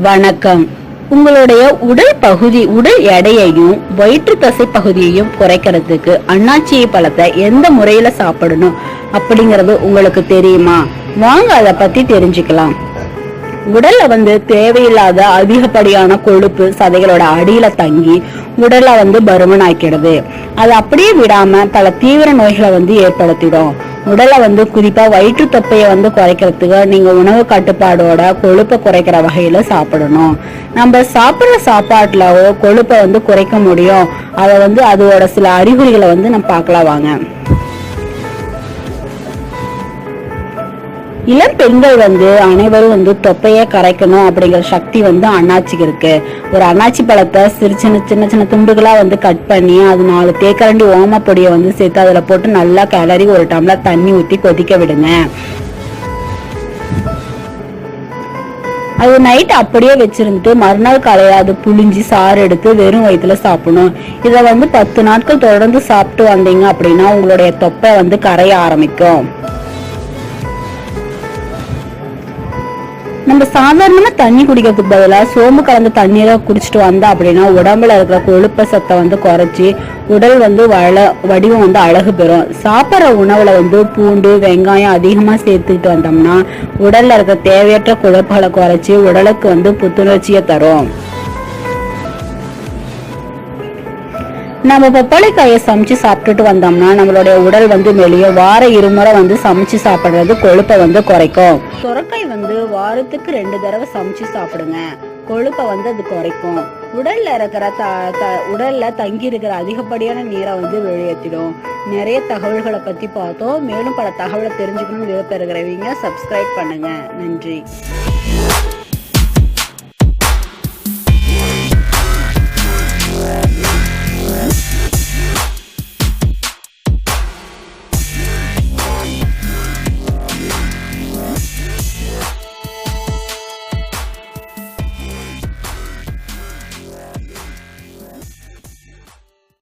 வணக்கம். உங்களுடைய உடல் பகுதி உடல் எடையையும் வயிற்று தசை பகுதியையும் குறைக்கிறதுக்கு அண்ணாச்சியை பழத்தை எந்த முறையில சாப்பிடணும் அப்படிங்கறது உங்களுக்கு தெரியுமா? வாங்க அதை பத்தி தெரிஞ்சுக்கலாம். உடல்ல வந்து தேவையில்லாத அதிகப்படியான கொழுப்பு சதைகளோட அடியில தங்கி உடல்ல வந்து பருமன் ஆக்கிடுது அது அப்படியே விடாம பல தீவிர நோய்களை வந்து ஏற்படுத்திடும். உடலை வந்து குறிப்பா வயிற்று தொப்பையை வந்து குறைக்கிறதுக்கு நீங்க உணவு கட்டுப்பாடோட கொழுப்பை குறைக்கிற வகையில சாப்பிடணும். நம்ம சாப்பிடுற சாப்பாட்டுலவோ கொழுப்பை வந்து குறைக்க முடியும். அதை வந்து அதோட சில அறிகுறிகளை வந்து நம்ம பார்க்கலாம் வாங்க. இளம் பெண்கள் வந்து அனைவரும் வந்து தொப்பையை கரைக்கணும் அப்படிங்கிற சக்தி வந்து அண்ணாச்சிக்கு இருக்கு. ஒரு அண்ணாச்சி பழத்தை சிறு சின்ன சின்ன சின்ன துண்டுகளா வந்து கட் பண்ணி அது நாலு தேக்கரண்டி ஓமப்பொடியை வந்து சேர்த்து அதுல போட்டு நல்லா கிளறி ஒரு டம்ளர் தண்ணி ஊத்தி கொதிக்க விடுங்க. அது நைட் அப்படியே வச்சிருந்துட்டு மறுநாள் காலையில அது புளிஞ்சு சாறு எடுத்து வெறும் வயிற்றுல சாப்பிடணும். இதை வந்து பத்து நாட்கள் தொடர்ந்து சாப்பிட்டு வந்தீங்க அப்படின்னா உங்களுடைய தொப்பை வந்து கரைய ஆரம்பிக்கும். நம்ம சாதாரணமாக தண்ணி குடிக்கிறதுக்கு பதிலாக சோம்பு கலந்த தண்ணீரை குடிச்சிட்டு வந்தா அப்படின்னா உடம்புல இருக்கிற கொழுப்ப சத்தை வந்து குறைச்சி உடல் வந்து வள வடிவம் வந்து அழகு பெறும். சாப்பிட்ற உணவுல வந்து பூண்டு வெங்காயம் அதிகமாக சேர்த்துக்கிட்டு வந்தோம்னா உடல்ல இருக்கிற தேவையற்ற கொழுப்புகளை குறைச்சி உடலுக்கு வந்து புத்துணர்ச்சியை தரும். நம்ம பப்பாளிக்காயை சமைச்சு சாப்பிட்டுட்டு வந்தோம்னா நம்மளுடைய உடல் வந்து வெளியே வார இருமுறை வந்து சமைச்சு சாப்பிட்றது கொழுப்பை வந்து குறைக்கும். சுரக்காய் வந்து வாரத்துக்கு ரெண்டு தடவை சமைச்சு சாப்பிடுங்க. கொழுப்பை வந்து அது குறைக்கும். உடல்ல இருக்கிற த த- உடல்ல தங்கி இருக்கிற அதிகப்படியான நீரை வந்து வெளியேற்றிடும். நிறைய தகவல்களை பத்தி பார்த்தோம். மேலும் பல தகவலை தெரிஞ்சுக்கணும்னு விருப்பம் இருக்கிறவங்க சப்ஸ்கிரைப் பண்ணுங்க. நன்றி.